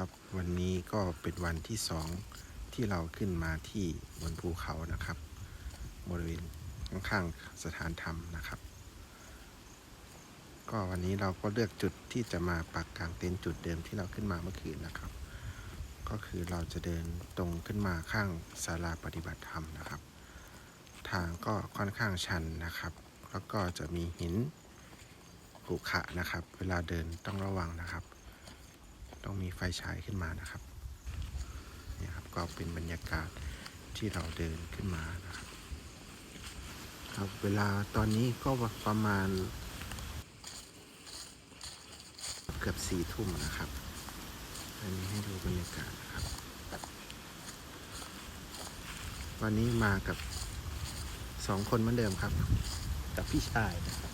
ครับ วันนี้ก็เป็นวันที่สองที่เราขึ้นมาที่บนภูเขานะครับ บริเวณข้างๆสถานธรรมนะครับ ก็วันนี้เราก็เลือกจุดที่จะมาปักกลางเต็นท์จุดเดิมที่เราขึ้นมาเมื่อคืนนะครับ ก็คือเราจะเดินตรงขึ้นมาข้างศาลาปฏิบัติธรรมนะครับ ทางก็ค่อนข้างชันนะครับ แล้วก็จะมีหินขรุขระนะครับ เวลาเดินต้องระวังนะครับ ต้องมีไฟฉายขึ้นมานะครับเนี่ยครับก็เป็นบรรยากาศที่เราเดินขึ้นมานะครับ ครับเวลาตอนนี้ก็ประมาณ เกือบสี่ทุ่มนะครับ อันนี้ให้ดูบรรยากาศนะครับ วันนี้มากับสองคนเหมือนเดิมครับ กับพี่ชายนะครับ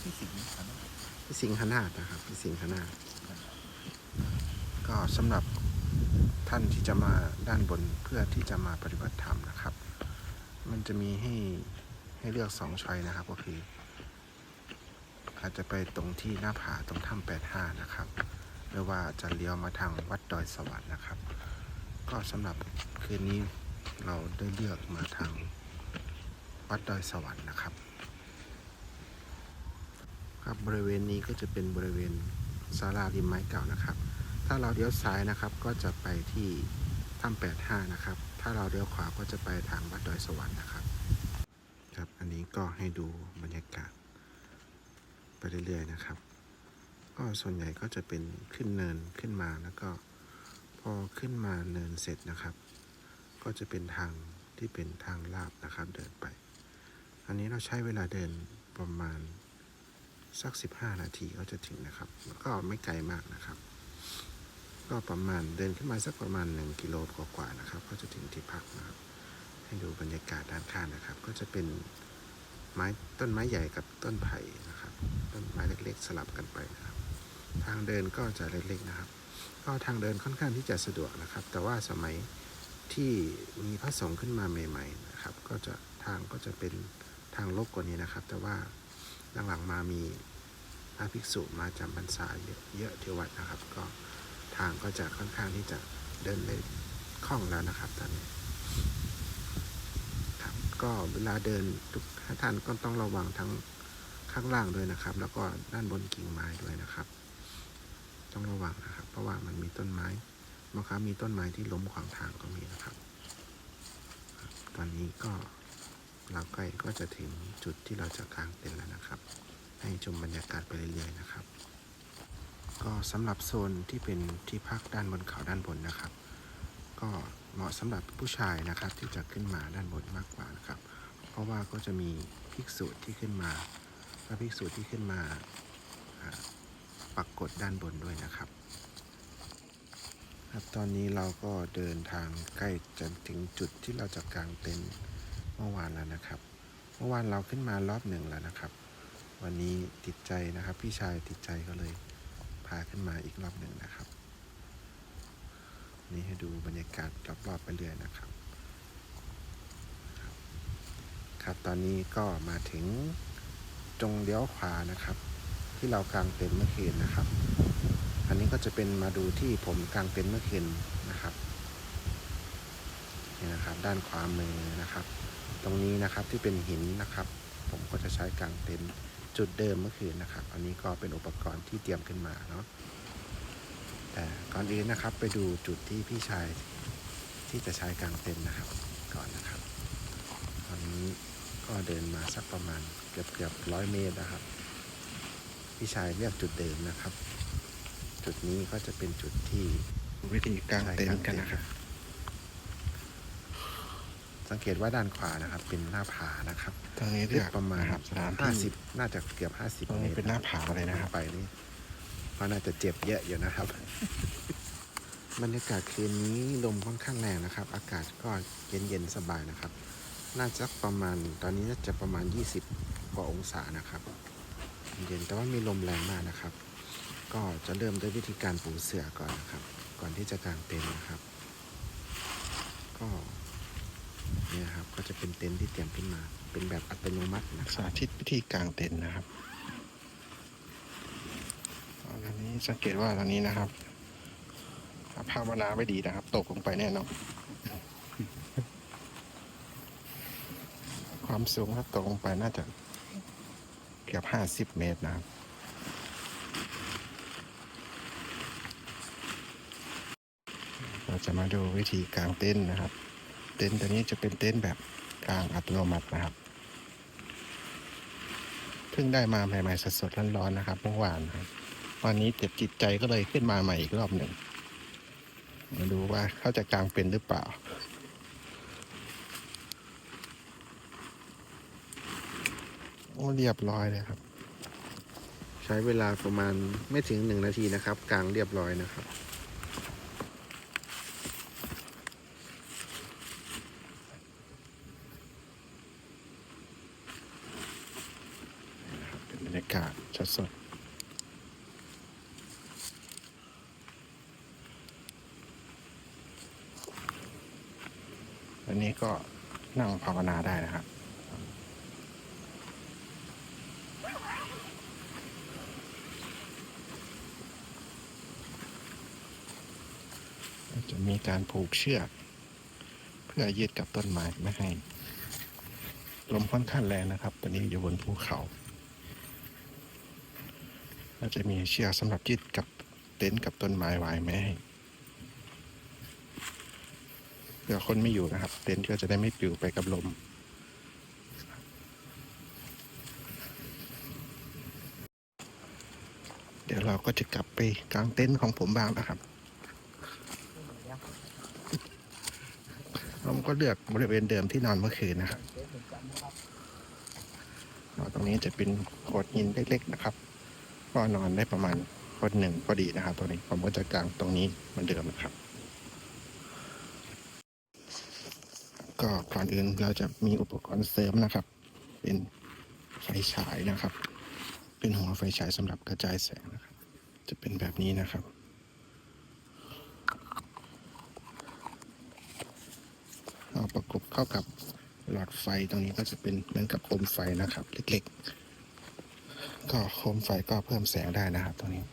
พี่สิงห์ครับ พี่สิงห์ขนาดนะครับพี่สิงห์ขนาดก็สำหรับท่านที่จะมาด้านบนเพื่อที่จะมาปฏิบัติธรรมนะครับ มันจะมีให้ให้เลือกสองช้อยนะครับ ก็คือ อาจจะไปตรงที่หน้าผาตรงถ้ำแปดห้านะครับหรือว่าจะเลี้ยวมาทางวัดดอยสวรรค์นะครับ ก็สำหรับคืนนี้เราได้เลือกมาทางวัดดอยสวรรค์นะครับ ครับบริเวณนี้ก็จะเป็นบริเวณศาลาริมไม้เก่านะครับ ถ้าเราเลี้ยวซ้ายนะครับก็จะไปที่ถ้ำแปดห้านะครับ ถ้าเราเลี้ยวขวาก็จะไปทางวัดดอยสวรรค์นะครับ ครับ อันนี้ก็ให้ดูบรรยากาศ ไปเรื่อยๆนะครับ ก็ส่วนใหญ่ก็จะเป็นขึ้นเนินขึ้นมาแล้วก็ พอขึ้นมาเนินเสร็จนะครับ ก็จะเป็นทางที่เป็นทางลาบนะครับเดินไป อันนี้เราใช้เวลาเดินประมาณ สัก 15 นาทีก็จะถึงนะครับ ก็ไม่ไกลมากนะครับ ก็ประมาณเดินขึ้นมาสักประมาณ 1 กิโลกว่าๆนะครับ ก็จะถึงที่พักนะครับ ให้ดูบรรยากาศด้านข้างนะครับ ก็จะเป็นไม้ต้นไม้ใหญ่กับต้นไผ่นะครับ ต้นไม้เล็กๆ สลับกันไปนะครับ ทางเดินก็จะเล็กๆนะครับ ก็ทางเดินค่อนข้างที่จะสะดวกนะครับ แต่ว่าสมัยที่มีพระสงฆ์ขึ้นมาใหม่ ๆ นะครับ ก็จะทางก็จะเป็นทางลกกว่านี้นะครับ แต่ว่า หลังๆมามีพระภิกษุมาจำพรรษาเยอะเยอะที่วัดนะครับ ก็ทางก็จะค่อนข้างที่จะเดินได้คล่องแล้วนะครับตอนนี้ครับก็เวลาเดินทุกท่านก็ต้องระวังทั้งข้างล่างด้วยนะครับ แล้วก็ด้านบนกิ่งไม้ด้วยนะครับ ต้องระวังนะครับ เพราะว่ามันมีต้นไม้บางครั้งมีต้นไม้ที่ล้มขวางทางก็มีนะครับ ตอนนี้ก็ เราใกล้ก็จะถึงจุดที่เราจะกางเต็นท์แล้วนะครับ ให้ชมบรรยากาศไปเรื่อยๆนะครับ ก็สำหรับโซนที่เป็นที่พักด้านบนเขาด้านบนนะครับ ก็เหมาะสำหรับผู้ชายนะครับที่จะขึ้นมาด้านบนมากกว่านะครับ เพราะว่าก็จะมีภิกษุที่ขึ้นมาพระภิกษุที่ขึ้นมาอ่าปักกดด้านบนด้วยนะครับครับตอนนี้เราก็เดินทางใกล้จะถึงจุดที่เราจะกางเต็นท์ มื่อวานแล้วนะครับ เมื่อวานเราขึ้นมารอบหนึ่งแล้วนะครับ วันนี้ติดใจนะครับ พี่ชายติดใจก็เลยพาขึ้นมาอีกรอบหนึ่งนะครับ นี่ให้ดูบรรยากาศรอบๆไปเรื่อยนะครับ ครับตอนนี้ก็มาถึงจงเลี้ยวขวานะครับ ที่เรากางเต็นท์เมื่อคืนนะครับ อันนี้ก็จะเป็นมาดูที่ผมกางเต็นท์เมื่อคืน นี่นะครับ ด้านขวามือนะครับ ตรงนี้นะครับที่เป็นหินนะครับ ผมก็จะใช้กางเต็นท์จุดเดิมเมื่อคืนนะครับ อันนี้ก็เป็นอุปกรณ์ที่เตรียมขึ้นมาเนาะแต่ก่อนอื่นนะครับไปดูจุดที่พี่ชายที่จะใช้กางเต็นท์นะครับ ก่อนนะครับ ตอนนี้ก็เดินมาสักประมาณเกือบเกือบร้อยเมตรนะครับ พี่ชายเลือกจุดเดิมนะครับ จุดนี้ก็จะเป็นจุดที่วิธีกางเต็นท์กันนะครับ สังเกตว่าด้านขวานะครับ เป็นหน้าผานะครับตรงนี้ลึเลืกอกประมาณนะครับสถานห้าที่สิบน่าจะเกือบห้าสิบตรงเมนี้ตรเป็นหน้าผาเลยนะครับไปนี่ก็น่าจะเจ็บเยอะอยู่นะครับบรรยากาศคืนนี้ลมค่อนข้างแรงนะครับ อากาศก็เย็นๆสบายนะครับ น่าจะประมาณตอนนี้น่าจะประมาณ 20 กว่าองศานะครับเย็นแต่ว่ามีลมแรงมากนะครับ ก็จะเริ่มด้วยวิธีการปูเสื่อก่อนนะครับ ก่อนที่จะกางเต็นท์นะครับ ก็ นี่ยครับ ก็จะเป็นเต็นท์ที่เตรียมขึ้นมา เป็นแบบอัตโนมัตินะครับสาธิตวิธีกางเต็นท์นะครับตอนนี้สังเกตว่าตอนนี้นะครับภาวนาไม่ดีนะครับ ตกลงไปแน่นอนความสูงถ้าตกลงไปน่าจะเกือบห้าสิบเมตรนะครับเราจะมาดูวิธีกางเต็นนะครับ เต็นท์ตัวนี้จะเป็นเต็นท์แบบกลางอัตโนมัตินะครับ เพิ่งได้มาใหม่ๆสดๆร้อนๆนะครับเมื่อวานครับวันนี้เจ็บจิตใจก็เลยขึ้นมาใหม่อีกรอบหนึ่งมาดูว่าเขาจะกางเป็นหรือเปล่าโอ้เรียบร้อยเลยครับ ใช้เวลาประมาณไม่ถึงหนึ่งนาทีนะครับ กลางเรียบร้อยนะครับ เป็นบรร ยากาศสดๆอันนี้ก็นั่งภาวนาได้นะครับจะมีการผูกเชือก เพื่อยึดกับต้นไม้ไม่ให้ ลมค่อนข้างแรงนะครับ ตอนนี้อยู่บนภูเขา เราจะมีเชือกสำหรับยึดกับเต็นท์กับต้นไม้ไว้ไม่ให้เผื่อคนไม่อยู่นะครับ เต็นท์ก็จะได้ไม่ปลิวไปกับลมเดี๋ยวเราก็จะกลับไปกลางเต็นท์ของผมบ้างนะครับผมก็เลือกบริเวณเดิมที่นอนเมื่อคืนนะครับอ๋อตรงนี้จะเป็นโขดหินเล็กๆนะครับ ก็นอนได้ประมาณคนหนึ่งพอดีนะครับตัวนี้ผมก็จะกางตรงนี้เหมือนเดิมนะครับ ก็ก่อนอื่นเราจะมีอุปกรณ์เสริมนะครับ เป็นไฟฉายนะครับ เป็นหัวไฟฉายสำหรับกระจายแสงนะครับ จะเป็นแบบนี้นะครับเอาประกบเข้ากับหลอดไฟตรงนี้ก็จะเป็นเหมือนกับโคมไฟนะครับ เล็กๆ ก็โคมไฟก็เพิ่มแสงได้นะครับตรงนี้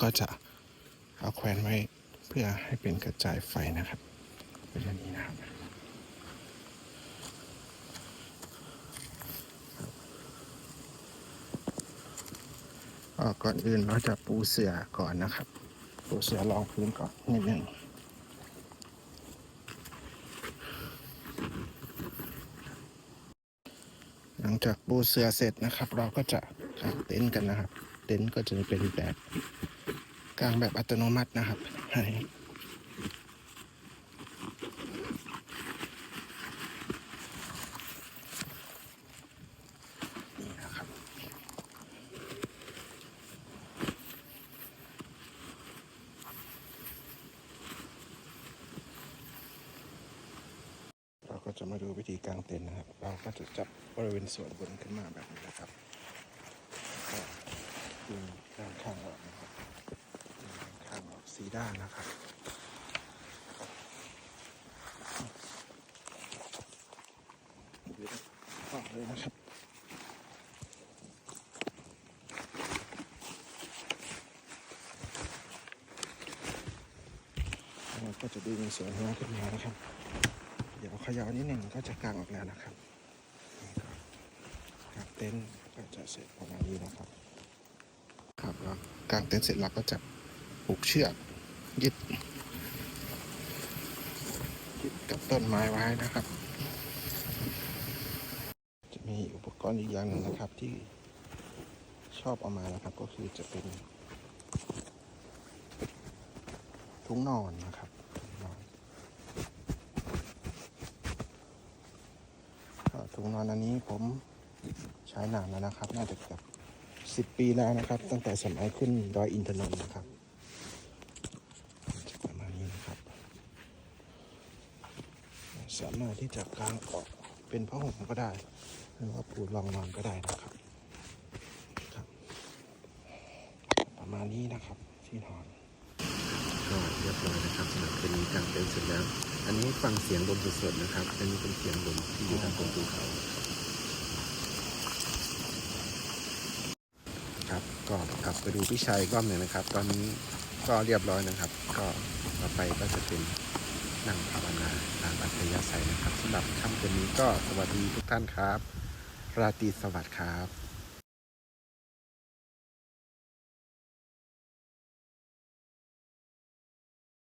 ก็จะเอาแขวนไว้เพื่อให้เป็นกระจายไฟนะครับเป็นอย่างนี้นะครับก่อนอื่นเราจะปูเสือก่อนนะครับ ปูเสือรองพื้นก่อนนิดนึง หลัง จากปูเสือเสร็จนะครับ เราก็จะกางเต็นท์กันนะครับ เต็นท์ก็จะเป็นแบบกางแบบอัตโนมัตินะครับให้นี่นะครับเราก็ จะมาดูวิธีกางเต็นท์นะครับ เราก็จะจับบริเวณส่วนบนขึ้นมาแบบนี้นะครับก็ดึงด้านข้างออกนะครับดึงด้านข้างออกสีด้านนะครับดึงออกเลยนะครับเราก็จะดึงส่วนหัวขึ้นมานะครับ เดี๋ยวขย่านิดหนึ่งก็จะกางออกแล้วนะครับนี่ก็กางเต็นท์ก็จะเสร็จประมาณนี้นะครับ ครับแล้วกางเต็นท์เสร็จเราก็จะผูกเชือกยึดยึดกับต้นไม้ไว้นะครับ จะมีอุปกรณ์อีกอย่างหนึ่งนะครับที่ชอบเอามานะครับ ก็คือจะเป็นถุงนอนนะครับถุงนอน ก็ ถุงนอนอันนี้ผมใช้นานแล้วนะครับ น่าจะเกือบสิบปีแล้วนะครับ ตั้งแต่สมัยขึ้นดอยอินทนนท์นะครับประมาณนี้นะครับ สามารถที่จะกางออกเป็นผ้าห่มก็ได้หรือว่าปูรองนอนก็ได้นะครับครับ ประมาณนี้นะครับที่นอนก็เรียบร้อยนะครับสำหรับเป็นกางเต็นท์เสร็จแล้ว อันนี้ฟังเสียงลมสดๆนะครับ อันนี้เป็นเสียงลมที่อยู่ทางบนภูเขาครับก็กลับไปดูพี่ชายอีกรอบหนึ่งนะครับ ตอนนี้ก็เรียบร้อยนะครับ ก็ต่อไปก็จะเป็นนั่งภาวนาตามอัธยาศัยนะครับสำหรับค่ำคืนนี้ก็สวัสดีทุกท่านครับ ราตรีสวัสดิ์ครับ